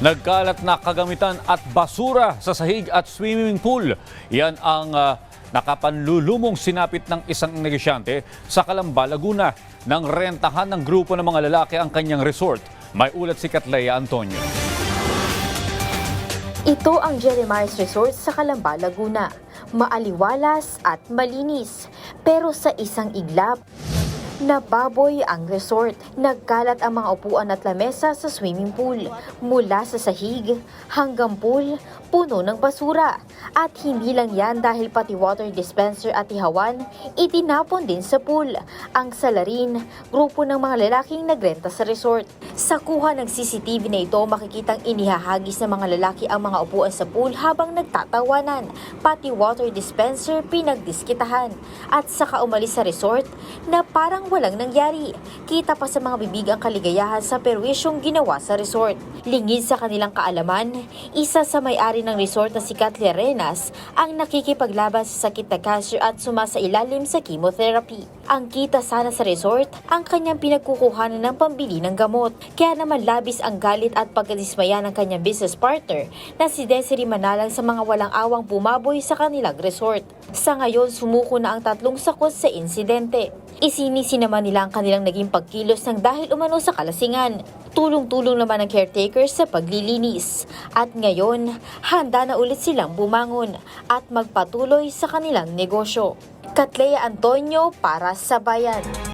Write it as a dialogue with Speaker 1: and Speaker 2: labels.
Speaker 1: Nagkalat na kagamitan at basura sa sahig at swimming pool. Yan ang ah, nakapanlulumong sinapit ng isang negosyante sa Calamba, Laguna nang rentahan ng grupo ng mga lalaki ang kanyang resort. May ulat si Katleya Antonio.
Speaker 2: Ito ang Jeremiah's Resort sa Calamba, Laguna. Maaliwalas at malinis. Pero sa isang iglap, nababoy ang resort. Nagkalat ang mga upuan at lamesa sa swimming pool. Mula sa sahig hanggang pool, puno ng basura. At hindi lang yan dahil pati water dispenser at ihawan, itinapon din sa pool. Ang salarin, grupo ng mga lalaking nagrenta sa resort. Sa kuha ng CCTV na ito, makikitang inihahagis ng mga lalaki ang mga upuan sa pool habang nagtatawanan. Pati water dispenser pinagdiskitahan. At saka umalis sa resort na parang walang nangyari. Kita pa sa mga bibig ang kaligayahan sa perwisyong ginawa sa resort. Lingid sa kanilang kaalaman, isa sa may-ari ng resort na si Katli Arenas ang nakikipaglaban sa sakit na cancer at sumasa ilalim sa chemotherapy. Ang kita sana sa resort, ang kanyang pinagkukuhanan ng pambili ng gamot. Kaya naman labis ang galit at pagkadismaya ng kanyang business partner na si Desiree Manalang sa mga walang awang bumaboy sa kanilang resort. Sa ngayon, sumuko na ang tatlong sakot sa insidente. Isinisi naman nila ang kanilang naging pagkilos ng dahil umano sa kalasingan. Tulong-tulong naman ang caretakers sa paglilinis. At ngayon, handa na ulit silang bumangon at magpatuloy sa kanilang negosyo. Katleya Antonio para sa Bayan.